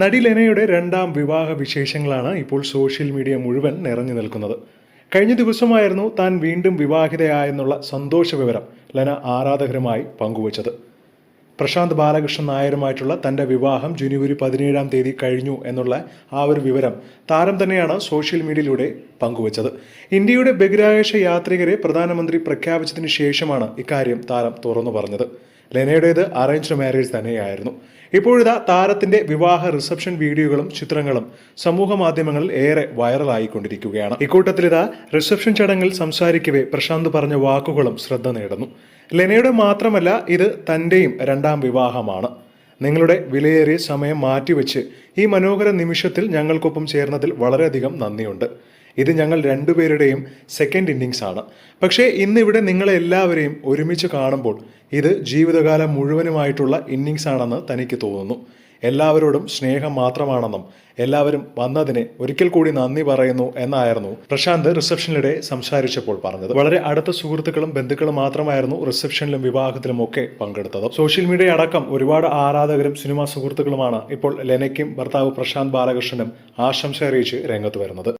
നടി ലെനയുടെ രണ്ടാം വിവാഹ വിശേഷങ്ങളാണ് ഇപ്പോൾ സോഷ്യൽ മീഡിയ മുഴുവൻ നിറഞ്ഞു നിൽക്കുന്നത്. കഴിഞ്ഞ ദിവസമായിരുന്നു താൻ വീണ്ടും വിവാഹിതയായെന്നുള്ള സന്തോഷ വിവരം ലെന ആരാധകരുമായി പങ്കുവച്ചത്. പ്രശാന്ത് ബാലകൃഷ്ണൻ നായരുമായിട്ടുള്ള തന്റെ വിവാഹം ജനുവരി പതിനേഴാം തീയതി കഴിഞ്ഞു എന്നുള്ള ആ ഒരു വിവരം താരം തന്നെയാണ് സോഷ്യൽ മീഡിയയിലൂടെ പങ്കുവച്ചത്. ഇന്ത്യയുടെ ബഹിരാകാശ യാത്രികരെ പ്രധാനമന്ത്രി പ്രഖ്യാപിച്ചതിന് ശേഷമാണ് ഇക്കാര്യം താരം തുറന്നു പറഞ്ഞത്. ലെനയുടേത് അറേഞ്ച്ഡ് മാരേജ് തന്നെയായിരുന്നു. ഇപ്പോഴിതാ താരത്തിന്റെ വിവാഹ റിസപ്ഷൻ വീഡിയോകളും ചിത്രങ്ങളും സമൂഹ മാധ്യമങ്ങളിൽ ഏറെ വൈറലായിക്കൊണ്ടിരിക്കുകയാണ് ഇക്കൂട്ടത്തിൽ ഇതാ റിസപ്ഷൻ ചടങ്ങിൽ സംസാരിക്കവേ പ്രശാന്ത് പറഞ്ഞ വാക്കുകളും ശ്രദ്ധ നേടുന്നു. ലെനയുടെ മാത്രമല്ല ഇത് തന്റെയും രണ്ടാം വിവാഹമാണ്. നിങ്ങളുടെ വിലയേറിയ സമയം മാറ്റിവെച്ച് ഈ മനോഹര നിമിഷത്തിൽ ഞങ്ങൾക്കൊപ്പം ചേർന്നതിൽ വളരെയധികം നന്ദിയുണ്ട്. ഇത് ഞങ്ങൾ രണ്ടുപേരുടെയും സെക്കൻഡ് ഇന്നിങ്സ് ആണ്. പക്ഷേ ഇന്നിവിടെ നിങ്ങളെ എല്ലാവരെയും ഒരുമിച്ച് കാണുമ്പോൾ ഇത് ജീവിതകാലം മുഴുവനുമായിട്ടുള്ള ഇന്നിങ്സ് ആണെന്ന് തനിക്ക് തോന്നുന്നു. എല്ലാവരോടും സ്നേഹം മാത്രമാണെന്നും എല്ലാവരും വന്നതിന് ഒരിക്കൽ കൂടി നന്ദി പറയുന്നു എന്നായിരുന്നു പ്രശാന്ത് റിസപ്ഷനിലിടെ സംസാരിച്ചപ്പോൾ പറഞ്ഞത്. വളരെ അടുത്ത സുഹൃത്തുക്കളും ബന്ധുക്കളും മാത്രമായിരുന്നു റിസപ്ഷനിലും വിവാഹത്തിലും ഒക്കെ പങ്കെടുത്തത്. സോഷ്യൽ മീഡിയ അടക്കം ഒരുപാട് ആരാധകരും സിനിമാ സുഹൃത്തുക്കളുമാണ് ഇപ്പോൾ ലെനയ്ക്കും ഭർത്താവ് പ്രശാന്ത് ബാലകൃഷ്ണനും ആശംസ അറിയിച്ച് രംഗത്ത് വരുന്നത്.